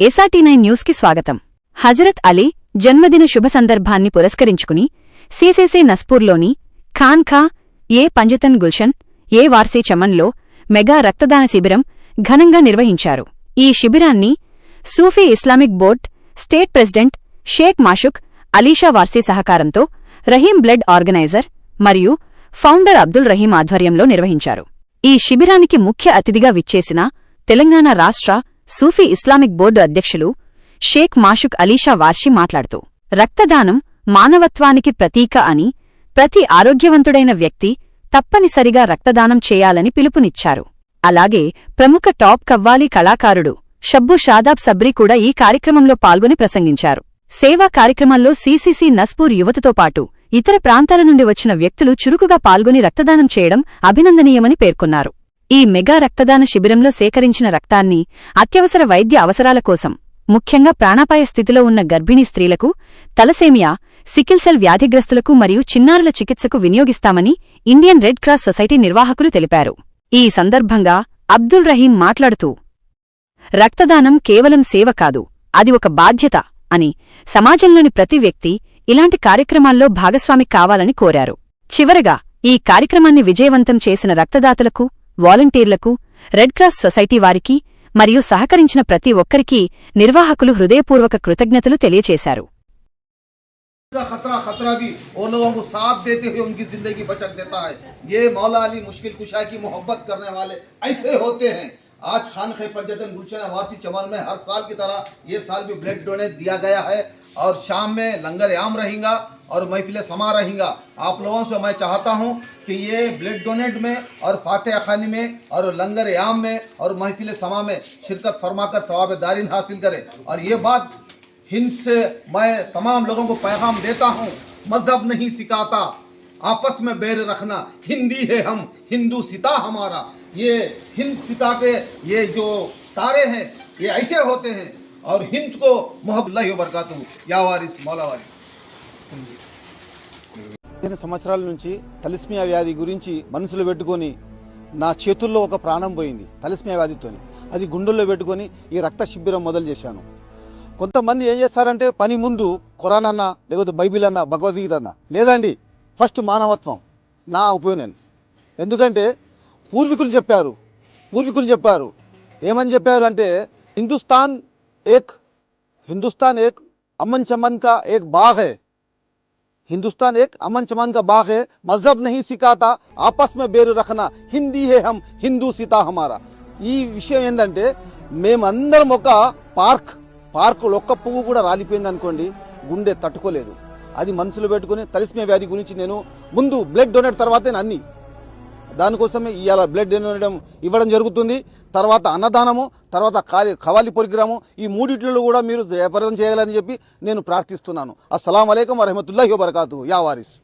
SRT nine న్యూస్కి స్వాగతం. హజరత్ అలీ జన్మదిన శుభ సందర్భాన్ని పురస్కరించుకుని సిసిసి నస్పూర్లోని ఖాన్ ఖా ఏ పంజతన్ గుల్షన్ ఏ వార్సీ చమన్లో మెగా రక్తదాన శిబిరం ఘనంగా నిర్వహించారు. ఈ శిబిరాన్ని Sufi Islamic board state president Sheikh Mashuk Alisha Warsi సహకారంతో రహీం బ్లడ్ ఆర్గనైజర్ మరియు ఫౌండర్ అబ్దుల్ రహీం ఆధ్వర్యంలో నిర్వహించారు. ఈ శిబిరానికి ముఖ్య అతిథిగా విచ్చేసిన తెలంగాణ రాష్ట్ర సూఫీ ఇస్లామిక్ బోర్డు అధ్యక్షులు షేక్ మాషుక్ అలీషా వార్షి మాట్లాడుతూ రక్తదానం మానవత్వానికి ప్రతీక అని ప్రతి ఆరోగ్యవంతుడైన వ్యక్తి తప్పనిసరిగా రక్తదానం చేయాలని పిలుపునిచ్చారు. అలాగే ప్రముఖ టాప్ కవ్వాలి కళాకారుడు షబ్బు షాదాబ్ సబ్రీ కూడా ఈ కార్యక్రమంలో పాల్గొని ప్రసంగించారు. సేవా కార్యక్రమంలో సీసీసీ నస్పూర్ యువతతో పాటు ఇతర ప్రాంతాల నుండి వచ్చిన వ్యక్తులు చురుకుగా పాల్గొని రక్తదానం చేయడం అభినందనీయమని పేర్కొన్నారు. ఈ మెగా రక్తదాన శిబిరంలో సేకరించిన రక్తాన్ని అత్యవసర వైద్య అవసరాల కోసం ముఖ్యంగా ప్రాణాపాయ స్థితిలో ఉన్న గర్భిణీ స్త్రీలకు తలసేమియా సికిల్సెల్ వ్యాధిగ్రస్తులకు మరియు చిన్నారుల చికిత్సకు వినియోగిస్తామని ఇండియన్ రెడ్ క్రాస్ సొసైటీ నిర్వాహకులు తెలిపారు. ఈ సందర్భంగా అబ్దుల్ రహీం మాట్లాడుతూ రక్తదానం కేవలం సేవ కాదు అది ఒక బాధ్యత అని సమాజంలోని ప్రతి వ్యక్తి ఇలాంటి కార్యక్రమాల్లో భాగస్వామి కావాలని కోరారు చివరగా ఈ కార్యక్రమాన్ని విజయవంతం చేసిన రక్తదాతలకు వాలంటీర్లకు రెడ్ క్రాస్ సొసైటీ వారికి మరియు సహకరించిన ప్రతి ఒక్కరికీ నిర్వాహకులు హృదయపూర్వక కృతజ్ఞతలు తెలియచేశారు का खतरा खतरा भी उन लोगों को साथ देते हुए उनकी जिंदगी बचत देता है ये मौला अली मुश्किल कुशा की मोहब्बत करने वाले ऐसे होते हैं आज खान खे पंजतन गुलशन वारसी चमन में हर साल की तरह ये साल भी ब्लड डोनेट दिया गया है और शाम में लंगर आम रहेगा और महफिल समा रहेगा। आप लोगों से मैं चाहता हूँ कि ये ब्लड डोनेट में और फातह खानी में और लंगर आम में और महफिल समा में शिरकत फरमाकर सवाब दारिन हासिल करें। और ये बात हिंद से मैं तमाम लोगों को पैगाम देता हूँ, मज़हब नहीं सिखाता। आपस में बैर रखना, हिंदी है हम, हिंदू सिता हमारा। ये हिंद सिता के ये जो तारे हैं, ये ऐसे होते हैं और हिंद को मोहब्बत बरकत या वारिस मौला वारिस పదిహేను సంవత్సరాల నుంచి తలిస్మియా వ్యాధి గురించి మనసులో పెట్టుకొని నా చేతుల్లో ఒక ప్రాణం పోయింది తలిస్మియా వ్యాధితోని అది గుండెల్లో పెట్టుకొని ఈ రక్త శిబిరం మొదలు చేశాను కొంతమంది ఏం చేస్తారంటే పని ముందు ఖురాన్ అన్న లేకపోతే బైబిల్ అన్న భగవద్గీత అన్న లేదండి ఫస్ట్ మానవత్వం నా ఒపీనియన్ ఎందుకంటే పూర్వీకులు చెప్పారు పూర్వీకులు చెప్పారు ఏమని చెప్పారు అంటే హిందుస్థాన్ ఏక్ హిందుస్థాన్ ఏక్ అమన్ చమన్ కా ఏక్ బాగ్ హై हिंदुस्तान एक अमन चमन का बाग है मजहब नहीं सिखाता आपस में बेरू रखना హిందీ హే హమ్ హిందూ సీతా హమారా ఈ విషయం ఏంటంటే మేమందరం ఒక పార్క్ పార్క్ ఒక్క పువ్వు కూడా రాలిపోయింది అనుకోండి గుండె తట్టుకోలేదు అది మనసులో పెట్టుకుని తలిస్మియా వ్యాధి గురించి నేను ముందు బ్లడ్ డొనేట్ తర్వాతే అన్ని దానికోసమే ఇవాళ బ్లడ్ డొనేట్ ఇవ్వడం జరుగుతుంది. తర్వాత అన్నదానము తర్వాత ఖాళీ ఖవాలి పరిగ్రాము ఈ మూడిట్లలో కూడా మీరు జయప్రదం చేయాలని చెప్పి నేను ప్రార్థిస్తున్నాను. అస్సలం అయికం వరహమతుల్లాహి వబర్కాతు యా వారిస్.